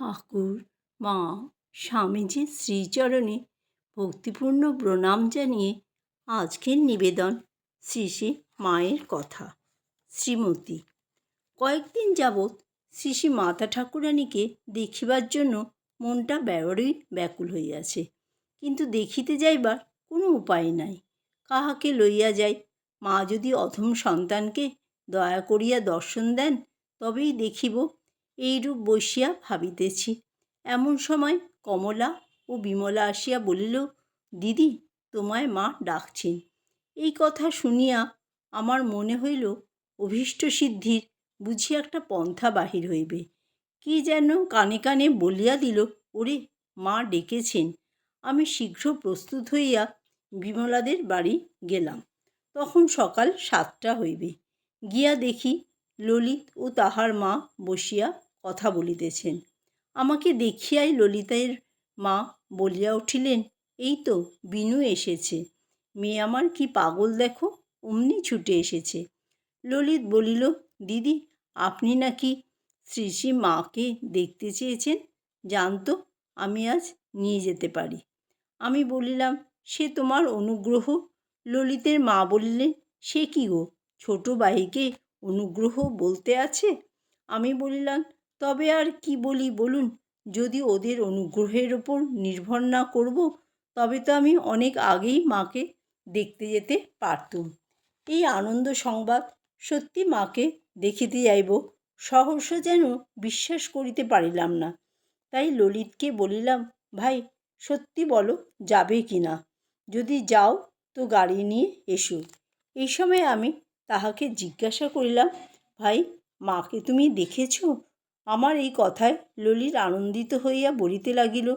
ঠাকুর, মা, স্বামীজির শ্রীচরণে ভক্তিপূর্ণ প্রণাম জানিয়ে আজকের নিবেদন শ্রী শ্রী মায়ের কথা। শ্রীমতী, কয়েকদিন যাবৎ শ্রী শ্রী মাতা ঠাকুরানীকে দেখিবার জন্য মনটা বড়ই ব্যাকুল হইয়াছে, কিন্তু দেখিতে যাইবার কোনো উপায় নাই। কাহাকে লইয়া যাই? মা যদি অধম সন্তানকে দয়া করিয়া দর্শন দেন, তবেই দেখিব এইরূপ বসিয়া ভাবিতেছি। এমন সময় কমলা ও বিমলা আসিয়া বলিল, দিদি, তোমায় মা ডাকছেন। এই কথা শুনিয়া আমার মনে হইল, অভীষ্ট সিদ্ধির বুঝি একটা পন্থা বাহির হইবে। কি যেন কানে কানে বলিয়া দিল, ওরে, মা ডেকেছেন। আমি শীঘ্র প্রস্তুত হইয়া বিমলাদের বাড়ি গেলাম। তখন সকাল সাতটা হইবে। গিয়া দেখি ললিত ও তাহার মা বসিয়া কথা বলিতেছেন। আমাকে দেখিয়াই ললিতের মা বলিয়া উঠিলেন, এই তো, বিনু এসেছে। মেয়ে আমার কি পাগল দেখো? অমনি ছুটে এসেছে। ললিত বলিল, দিদি, আপনি নাকি শ্রী শ্রী মাকে দেখতে চেয়েছেন? জানতো আমি আজ নিয়ে যেতে পারি। আমি বলিলাম, সে তোমার অনুগ্রহ? ললিতের মা বললেন, সে কি গো? ছোট বাহিকে অনুগ্রহ বলতে আছে? আমি বলিলাম তবে আর কি বলি বলুন, যদি ওদের অনুগ্রহের ওপর নির্ভর না করব, তবে তো আমি অনেক আগেই মাকে দেখতে যেতে পারতুম। এই আনন্দ সংবাদ সত্যি মাকে দেখিতে যাইব সহসা যেন বিশ্বাস করিতে পারিলাম না। তাই ললিতকে বলিলাম, ভাই, সত্যি বলো, যাবে কি না? যদি যাও, তো গাড়ি নিয়ে এসো। এই সময় আমি তাহাকে জিজ্ঞাসা করিলাম, ভাই, মাকে তুমি দেখেছ? আমার এই কথায় ললিত আনন্দিত হইয়া বলিতে লাগিল,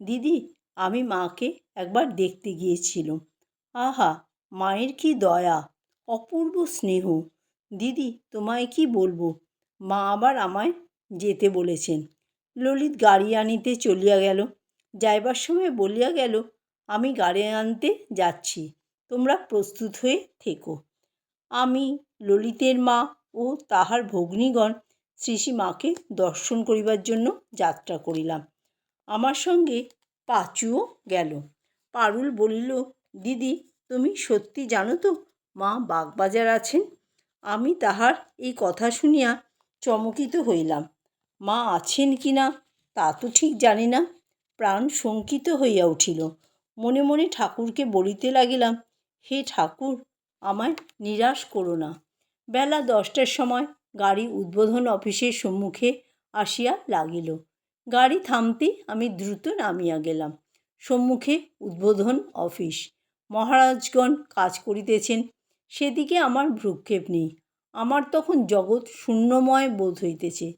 দিদি, আমি মাকে একবার দেখতে গিয়েছিলুম। আহা, মায়ের কি দয়া, অপূর্ব স্নেহ। দিদি, তোমায় কি বলব? মা আবার আমায় যেতে বলেছেন ললিত গাড়ি আনিতে চলিয়া গেল। যাইবার সময় বলিয়া গেল, আমি গাড়ি আনতে যাচ্ছি, তোমরা প্রস্তুত হয়ে থেকো। আমি ললিতের মা ও তাহার ভগ্নীগণ শ্রী শ্রী মাকে দর্শন করিবার জন্য যাত্রা করিলাম। আমার সঙ্গে পাঁচুও গেল। পারুল বলিল, দিদি, তুমি সত্যি জানো তো, মা বাগবাজার আছেন? আমি তাহার এই কথা শুনিয়া চমকিত হইলাম। মা আছেন কি না, তা তো ঠিক জানি না। প্রাণ শঙ্কিত হইয়া উঠিল। মনে মনে ঠাকুরকে বলিতে লাগিলাম, হে ঠাকুর, আমায় নিরাশ করো না। বেলা দশটার সময় গাড়ি উদ্বোধন অফিসের সম্মুখে আসিয়া লাগিল। গাড়ি থামতে আমি দ্রুত নামিয়া গেলাম। সম্মুখে উদ্বোধন অফিস। মহারাজগণ কাজ করিতেছেন, সেদিকে আমার ভ্রুক্ষেপ নেই। আমার তখন জগৎ শূন্যময় বোধ হইতেছে।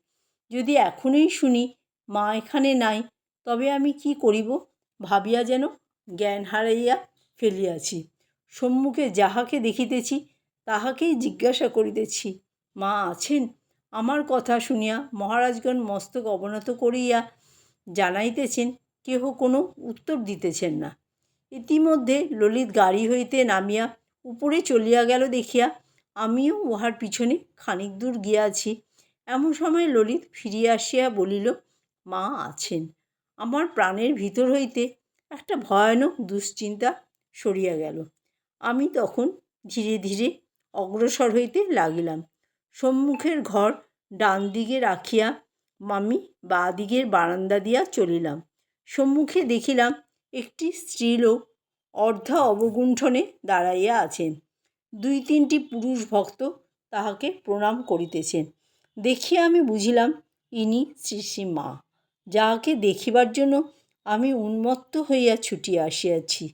যদি এখনই শুনি, মা এখানে নাই, তবে আমি কি করিব? ভাবিয়া যেন জ্ঞান হারাইয়া ফেলিয়াছি। সম্মুখে যাহাকে দেখিতেছি, তাহাকেই জিজ্ঞাসা করিতেছি। মা আছেন? আমার কথা শুনিয়া মহারাজগণ মস্তক অবনত করিয়া জানাইতেছেন, কেহ কোনো উত্তর দিতেছেন না। ইতিমধ্যে ললিত গাড়ি হইতে নামিয়া উপরে চলিয়া গেল দেখিয়া আমিও উহার পিছনে খানিক দূর গিয়াছি। এমন সময় ললিত ফিরিয়া আসিয়া বলিল, মা আছেন। আমার প্রাণের ভিতর হইতে একটা ভয়ানক দুশ্চিন্তা সরিয়া গেল। আমি তখন ধীরে ধীরে অগ্রসর হইতে লাগিলাম। সম্মুখের ঘর ডান দিকে রাখিয়া আমি বাঁ দিকের বারান্দা দিয়া চলিলাম। সম্মুখে দেখিলাম একটি স্ত্রীলোক অর্ধ অবগুণ্ঠনে দাঁড়াইয়া আছেন। দুই তিনটি পুরুষ ভক্ত তাহাকে প্রণাম করিতেছেন দেখিয়া আমি বুঝিলাম, ইনি শ্রী শ্রী মা। যাহাকে দেখিবার জন্য আমি উন্মত্ত হইয়া ছুটিয়া আসিয়াছি।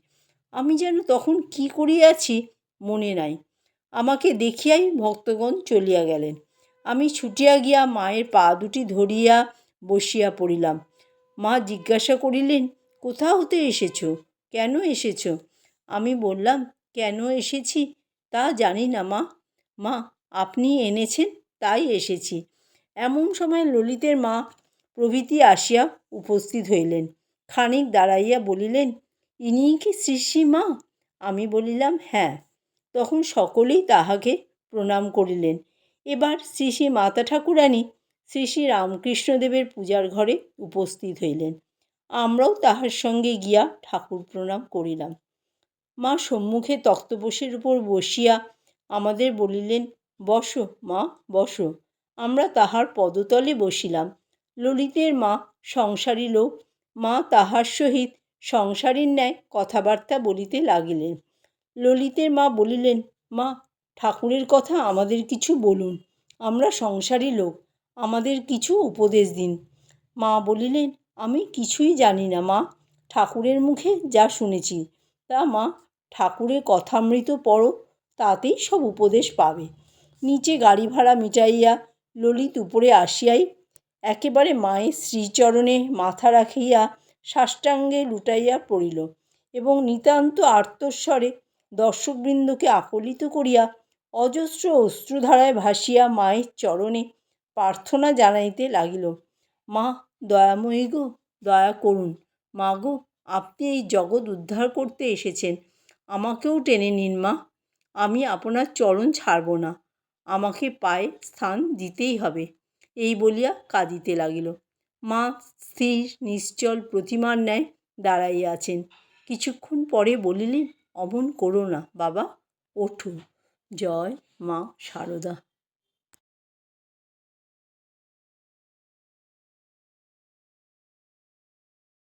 আমি যেন তখন কি করিয়াছি মনে নাই। আমাকে দেখিয়াই ভক্তগণ চলিয়া গেলেন। আমি ছুটিয়া গিয়া মায়ের পা দুটি ধরিয়া বসিয়া পড়িলাম। মা জিজ্ঞাসা করিলেন, কোথা হতে এসেছ? কেন এসেছ? আমি বললাম, কেন এসেছি তা জানি না মা। মা, আপনি এনেছেন, তাই এসেছি। এমন সময় ললিতের মা প্রভৃতি আসিয়া উপস্থিত হইলেন। খানিক দাঁড়াইয়া বলিলেন, ইনিই কি শ্রী শ্রী মা? আমি বলিলাম হ্যাঁ। তখন সকলেই তাহাকে প্রণাম করিলেন। এবার শ্রী শ্রী মাতা ঠাকুরানী শ্রী শ্রী রামকৃষ্ণদেবের পূজার ঘরে উপস্থিত হইলেন। আমরাও তাহার সঙ্গে গিয়া ঠাকুর প্রণাম করিলাম। মা সম্মুখে তক্তপোষের উপর বসিয়া আমাদের বলিলেন, বসো মা, বসো। আমরা তাহার পদতলে বসিলাম। ললিতের মা সংসারী লোক, মা তাহার সহিত সংসারীর ন্যায় কথাবার্তা বলিতে লাগিলেন। ললিতের মা বলিলেন, মা, ঠাকুরের কথা আমাদের কিছু বলুন। আমরা সংসারী লোক, আমাদের কিছু উপদেশ দিন। মা বলিলেন, আমি কিছুই জানি না মা, ঠাকুরের মুখে যা শুনেছি। তা মা ঠাকুরের কথামৃত পড়ো, তাতেই সব উপদেশ পাবে। নিচে গাড়ি ভাড়া মিটাইয়া ললিত উপরে আসিয়াই একেবারে মায়ের শ্রীচরণে মাথা রাখিয়া সাষ্টাঙ্গে লুটাইয়া পড়িল এবং নিতান্ত আর্তস্বরে দর্শকবৃন্দকে আকলিত করিয়া অজস্র অশ্রুধারায় ভাসিয়া মায়ের চরণে প্রার্থনা জানাইতে লাগিল, মা, দয়াময়ী গো, দয়া করুন। মা গো, আপনি এই জগৎ উদ্ধার করতে এসেছেন। আমাকেও টেনে নিন, মা। আমি আপনার চরণ ছাড়ব না। আমাকে পায়ে স্থান দিতেই হবে। এই বলিয়া কাঁদিতে লাগিল। মা স্থির, নিশ্চল প্রতিমার ন্যায় দাঁড়াইয়া আছেন। কিছুক্ষণ পরে বলিলেন অমন কোরো না বাবা। ওঠো। জয় মা সারদা।